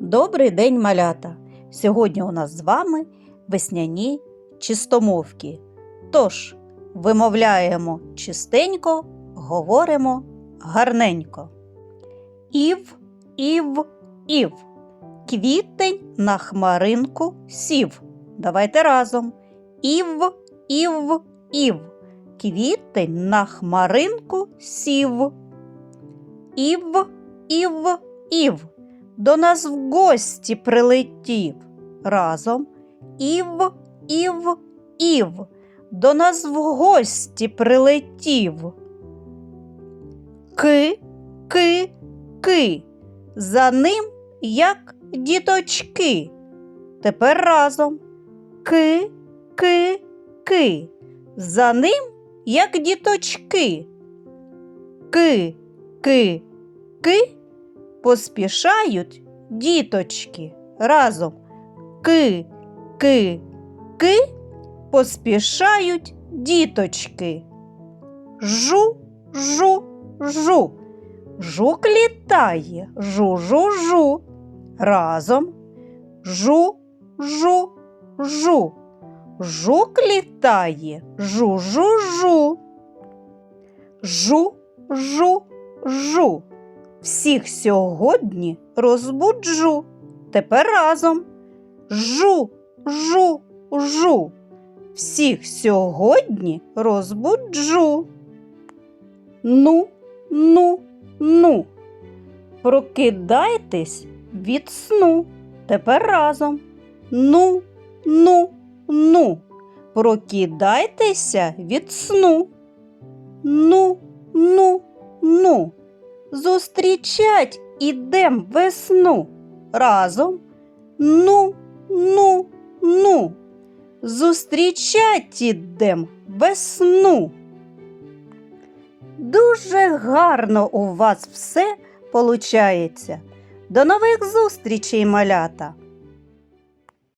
Добрий день, малята! Сьогодні у нас з вами весняні чистомовки. Тож, вимовляємо чистенько, говоримо гарненько. Ів, ів, ів. Квітень на хмаринку сів. Давайте разом. Ів, ів, ів. Квітень на хмаринку сів. Ів, ів, ів до нас в гості прилетів. Разом Ів, Ів, Ів, до нас в гості прилетів. Ки, ки, ки, за ним, як діточки. Тепер разом Ки, ки, ки, за ним, як діточки. Ки, ки, ки поспішають діточки разом. Ки, ки, ки, поспішають діточки. Жу, жу, жу. Жук літає, жу, жу, жу. Разом. Жу, жу, жу. Жук літає, жу, жу, жу. Жу, жу, жу. Всіх сьогодні розбуджу. Тепер разом. Жу, жу, жу. Всіх сьогодні розбуджу. Ну, ну, ну. Прокидайтесь від сну. Тепер разом. Ну, ну, ну. Прокидайтеся від сну. Ну, ну, ну. Зустрічать ідем весну разом. Ну, ну, ну. Зустрічать ідем весну. Дуже гарно у вас все получається. До нових зустрічей, малята!